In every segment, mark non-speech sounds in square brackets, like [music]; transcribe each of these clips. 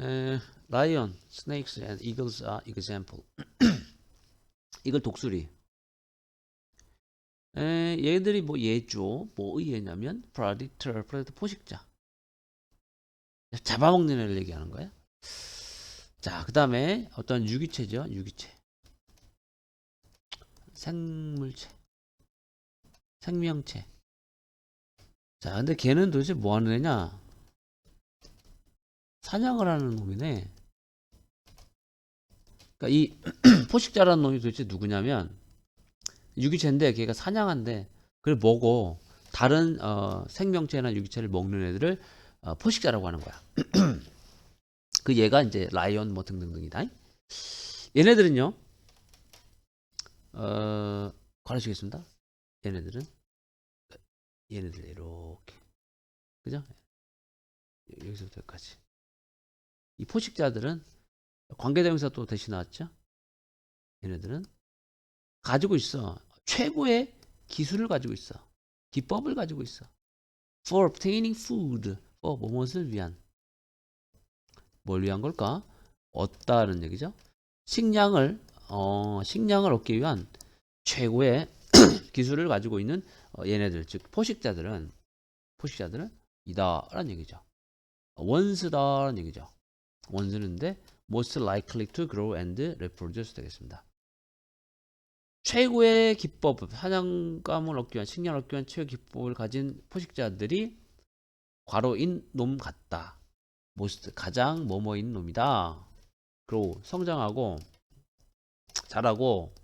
에, lion, snakes and eagles. 이걸 독수리. 에, 얘들이 뭐 예죠. 뭐 의 예냐면 predator, predator 포식자. 잡아먹는 애를 얘기하는 거야. 자, 그 다음에 어떤 유기체죠. 유기체. 생물체. 생명체. 자, 근데 걔는 도대체 뭐 하는 애냐? 사냥을 하는 놈이네. 그러니까 이 [clears throat] 포식자라는 놈이 도대체 누구냐면 유기체인데 걔가 사냥한데 그걸 먹어 다른 어, 생명체나 유기체를 먹는 애들을 어, 포식자라고 하는 거야. [clears throat] 그 얘가 이제 라이언 뭐 등등등이다. 얘네들은요. 어, 가르치겠습니다. 얘네들은 얘네들 이렇게 그죠? 여기서부터 여기까지. 이 포식자들은 관계대명사 또 대신 나왔죠? 얘네들은 가지고 있어. 최고의 기술을 가지고 있어. 기법을 가지고 있어. For obtaining food. 어, 무엇을 위한. 뭘 위한 걸까? 얻다는 얘기죠. 식량을, 어, 식량을 얻기 위한 최고의 [clears throat] 기술을 가지고 있는 어, 얘네들, 즉, 포식자들은, 포식자들은 이다라는 얘기죠. 원수다라는 얘기죠. 원수는데, most likely to grow and reproduce 되겠습니다. 최고의 기법, 사냥감을 얻기 위한, 식량을 얻기 위한 최고의 기법을 가진 포식자들이 과로인 놈 같다. most, 가장 뭐뭐인 놈이다. 그리고 성장하고, 자라고,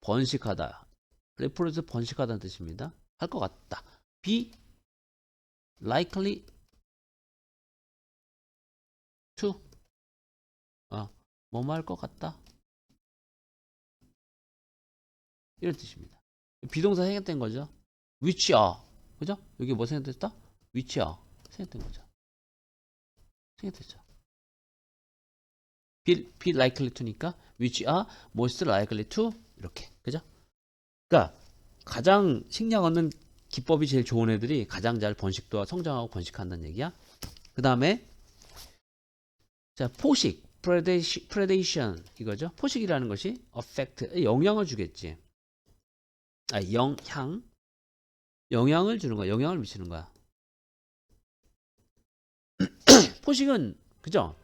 번식하다. reproduce 번식하다는 뜻입니다. 할 것 같다. be likely to 아, 뭐뭐 할 것 같다. 이런 뜻입니다. 비동사 생략된 거죠. which are. 그죠? 여기 뭐 생략됐다? which are. 생략된 거죠. 생략됐죠. be, be likely to니까 which are most likely to 이렇게. 그죠? 그러니까 가장 식량 얻는 기법이 제일 좋은 애들이 가장 잘 번식도 성장하고 번식한다는 얘기야. 그 다음에 자 포식, predation, 이거죠. 포식이라는 것이 affect 영향을 주겠지. 아 영향 영향을 주는 거야. 영향을 미치는 거야. [clears throat] 포식은 그죠?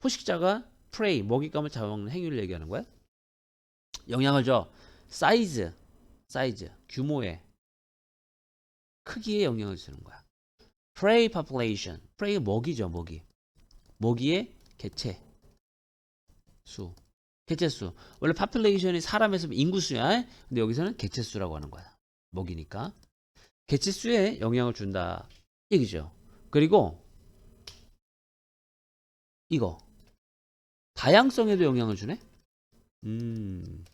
포식자가 prey 먹잇감을 잡아먹는 행위를 얘기하는 거야. 영향을 줘. 사이즈, 사이즈, 규모에 크기에 영향을 주는 거야. prey population, prey 먹이죠, 먹이. 먹이의 개체 수, 개체 수. 원래 population이 사람에서 인구 수야. 근데 여기서는 개체 수라고 하는 거야. 먹이니까 개체 수에 영향을 준다 얘기죠. 그리고 이거 다양성에도 영향을 주네. 음,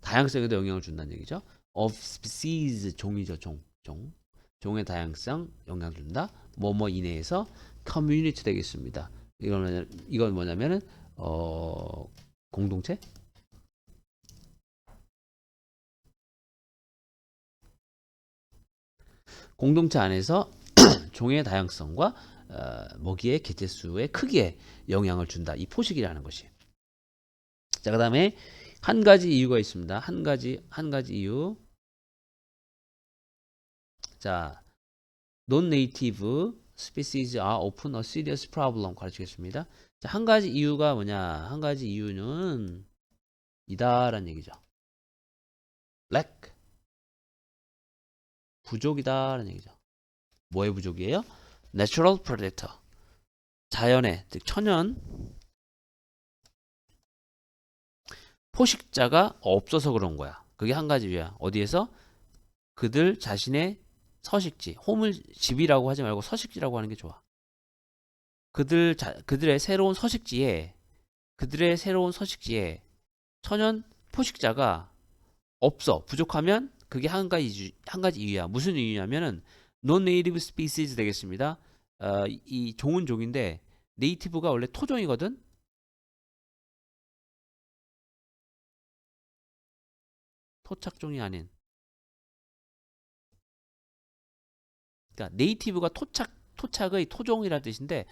다양성에도 영향을 준다는 얘기죠. of species 종이죠, 종, 종. 종의 다양성 영향을 준다. 뭐뭐 이내에서 community 되겠습니다. 이거는 이건 뭐냐면은 어 공동체 공동체 안에서 [clears throat] 종의 다양성과 어, 먹이의 개체수의 크기에 영향을 준다. 이 포식이라는 것이. 자, 그 다음에 한 가지 이유가 있습니다. 한 가지 한 가지 이유. 자, non-native species are often a serious problem 가르치겠습니다. 자, 한 가지 이유가 뭐냐? 한 가지 이유는 이다라는 얘기죠. lack 부족이다라는 얘기죠. 뭐의 부족이에요? natural predator 자연의 즉 천연 포식자가 없어서 그런 거야. 그게 한 가지 이유야. 어디에서? 그들 자신의 서식지, 홈을 집이라고 하지 말고 서식지라고 하는 게 좋아. 그들 자, 그들의 새로운 서식지에 그들의 새로운 서식지에 천연 포식자가 없어 부족하면 그게 한 가지 이유, 한 가지 이유야. 무슨 이유냐면은 non-native species 되겠습니다. 어, 이- 이 종은 종인데 네이티브가 원래 토종이거든. 토착종이 아닌. 그러니까 네이티브가 토착 토착의 토종이라는 뜻인데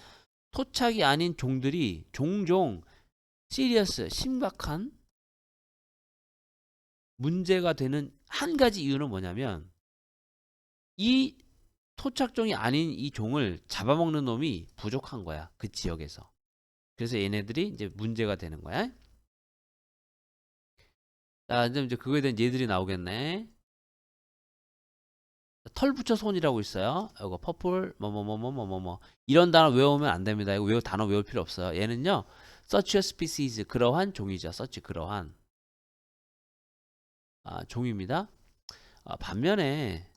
토착이 아닌 종들이 종종 시리어스 심각한 문제가 되는 한 가지 이유는 뭐냐면 이 토착종이 아닌 이 종을 잡아먹는 놈이 부족한 거야. 그 지역에서. 그래서 얘네들이 이제 문제가 되는 거야. 자, 이제 그거에 대한 예들이 나오겠네. 털 붙여 손이라고 있어요. 이거 퍼플 뭐뭐뭐뭐뭐뭐 이런 단어 외우면 안 됩니다. 이거 외우 단어 외울 필요 없어요. 얘는요. such a species 그러한 종이죠. such 그러한 아, 종입니다. 아, 반면에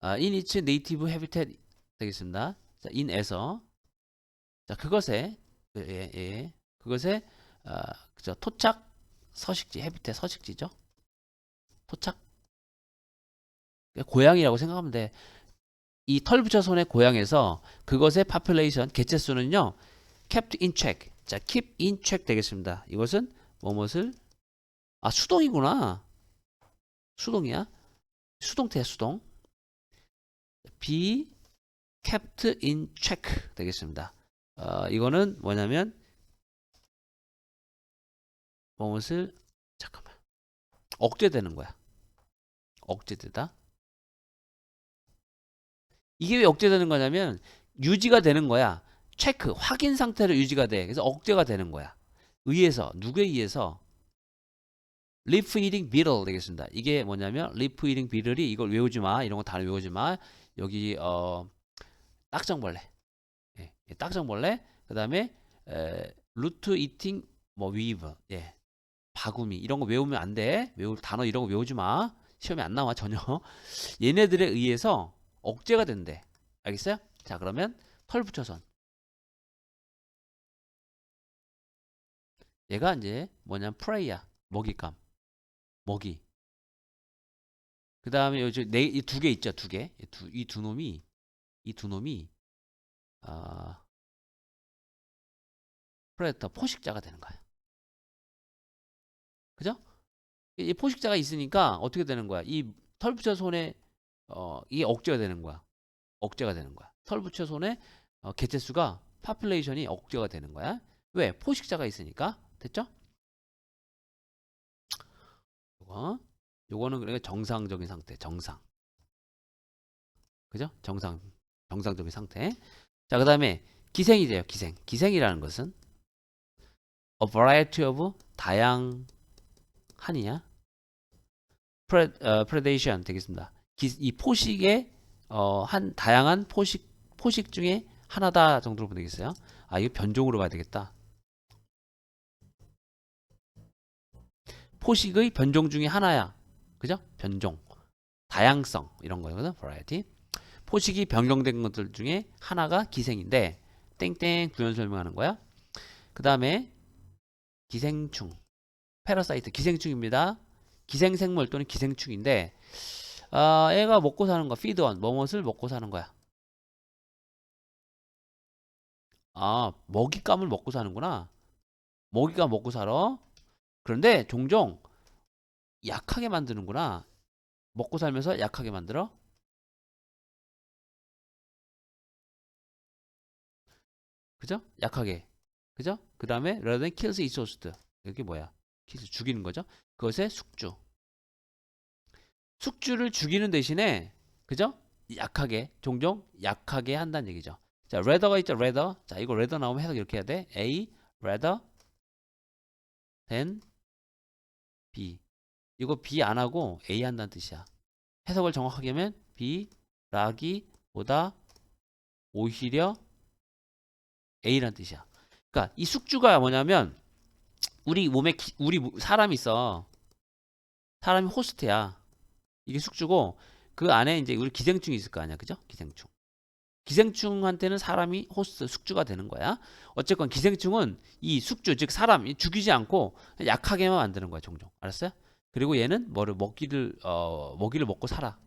아, in its native habitat 되겠습니다. 자, in에서 자, 그것에 그, 예, 예. 그것에 아, 그죠. 토착 서식지 해비태 서식지죠. 토착 고양이라고 생각하면 돼. 이 털 붙여 손의 고향에서 그것의 population 개체 수는요. kept in check. 자, keep in check 되겠습니다. 이것은 뭐뭇을 아, 수동이구나. 수동이야. 수동태야, 수동. be kept in check 되겠습니다. 어, 이거는 뭐냐면 뭐뭇을 잠깐만. 억제되는 거야. 억제되다. 이게 왜 억제되는 거냐면 유지가 되는 거야. 체크, 확인 상태로 유지가 돼. 그래서 억제가 되는 거야. 의해서 누구에 의해서 리프 이링 비틀 되겠습니다. 이게 뭐냐면 리프 이링 비틀이 이걸 외우지 마. 이런 거 다 외우지 마. 여기 어 딱정벌레. 예, 딱정벌레. 그다음에 에, 루트 이팅 뭐 위브. 예. 바구미 이런 거 외우면 안 돼. 외울 단어 이런 거 외우지 마. 시험에 안 나와 전혀. [laughs] 얘네들에 의해서 억제가 된대. 알겠어요? 자, 그러면 털 붙여선. 얘가 이제 뭐냐면 프레이야. 먹이감. 먹이. 그 다음에 여기 두개 있죠, 두 개. 이 두 놈이, 이 두 놈이, 아, 프레데터, 포식자가 되는 거야. 그죠? 이 포식자가 있으니까 어떻게 되는 거야? 이털 붙여 손에 어, 이게 억제가 되는 거야. 억제가 되는 거야. 털 붙여 손에 어, 개체 수가 파퓰레이션이 억제가 되는 거야. 왜? 포식자가 있으니까. 됐죠? 요거. 요거는 그러니까 정상적인 상태. 정상. 그죠? 정상. 정상적인 상태. 자, 그다음에 기생이 돼요. 기생. 기생이라는 것은 a variety of 다양한이냐? pre, 어, predation 되겠습니다. 기, 이 포식의 어, 한 다양한 포식 포식 중에 하나다 정도로 보면 되겠어요. 아 이거 변종으로 봐야 되겠다. 포식의 변종 중에 하나야. 그죠? 변종. 다양성 이런 거거든. variety. 포식이 변경된 것들 중에 하나가 기생인데 땡땡 부연 설명하는 거야. 그 다음에 기생충. 패러사이트 기생충입니다. 기생생물 또는 기생충인데 아, 애가 먹고 사는 거 feedon 뭐뭇을 먹고 사는 거야. 아, 먹잇감을 먹고 사는구나. 먹이가 먹고 살아. 그런데 종종 약하게 만드는구나. 먹고 살면서 약하게 만들어. 그죠? 약하게. 그죠? 그 다음에 rather than kills exhaust. 여기 뭐야? 죽이는 거죠? 그것의 숙주. 숙주를 죽이는 대신에 그죠? 약하게 종종 약하게 한다는 얘기죠. 자, rather가 있죠. rather. 자, 이거 rather 나오면 해석 이렇게 해야 돼. A rather than B. 이거 B 안 하고 A 한다는 뜻이야. 해석을 정확하게 하면 B 라기보다 오히려 A라는 뜻이야. 그러니까 이 숙주가 뭐냐면 우리 몸에 기, 우리 사람이 있어. 사람이 호스트야. 이게 숙주고 그 안에 이제 우리 기생충이 있을 거 아니야. 그죠? 기생충. 기생충한테는 사람이 호스트 숙주가 되는 거야. 어쨌건 기생충은 이 숙주 즉 사람 죽이지 않고 약하게만 만드는 거야 종종. 알았어요? 그리고 얘는 뭐를 먹이를 어 먹이를 먹고 살아.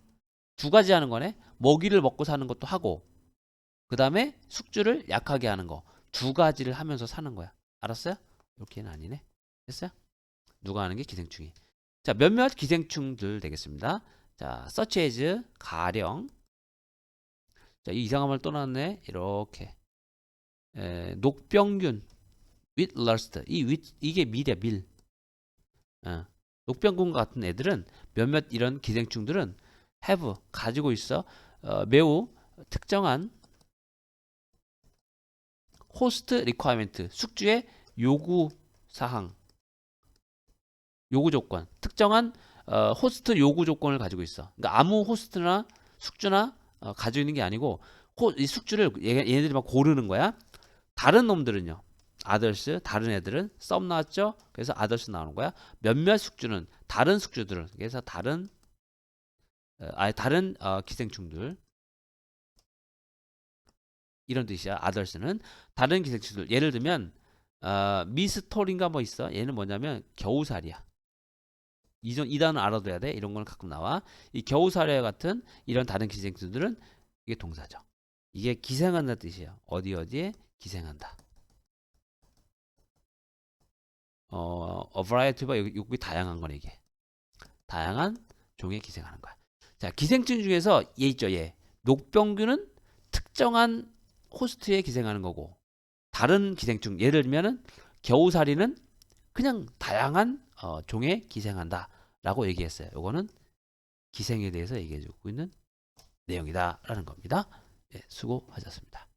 두 가지 하는 거네. 먹이를 먹고 사는 것도 하고 그 다음에 숙주를 약하게 하는 거. 두 가지를 하면서 사는 거야. 알았어요? 이렇게는 아니네. 됐어요? 누가 하는 게 기생충이. 자, 몇몇 기생충들 되겠습니다. 자, as 가령 자, 이 이상한 말또 나왔네. 이렇게. 에, 녹병균 with lust. 이 with 이게 밀이야, 밀. 어. 녹병균 같은 애들은 몇몇 이런 기생충들은 have 가지고 있어 어, 매우 특정한 호스트 리ኳ이먼트 숙주의 요구 사항 요구 조건 특정한 어, 호스트 요구 조건을 가지고 있어. 그러니까 아무 호스트나 숙주나 어, 가지고 있는 게 아니고 호, 이 숙주를 얘, 얘네들이 막 고르는 거야. 다른 놈들은요. 아더스 다른 애들은 썸 나왔죠. 그래서 아더스 나오는 거야. 몇몇 숙주는 다른 숙주들은 그래서 다른 어, 아니 다른 어, 기생충들 이런 뜻이야. 아더스는 다른 기생충들. 예를 들면 어, 미스톨인가 뭐 있어. 얘는 뭐냐면 겨우살이야. 이, 이 단어 알아둬야 돼. 이런 거는 가끔 나와. 이 겨우살이와 같은 이런 다른 기생충들은 이게 동사죠. 이게 기생한다 뜻이에요. 어디 어디에 기생한다. 어, a variety가 여기 다양한 거네 이게. 다양한 종에 기생하는 거야. 자, 기생충 중에서 얘 있죠, 얘. 녹병균은 특정한 호스트에 기생하는 거고 다른 기생충 예를 들면은 겨우살이는 그냥 다양한 어, 종에 기생한다 라고 얘기했어요. 요거는 기생에 대해서 얘기해 주고 있는 내용이다 라는 겁니다. 예, 수고하셨습니다.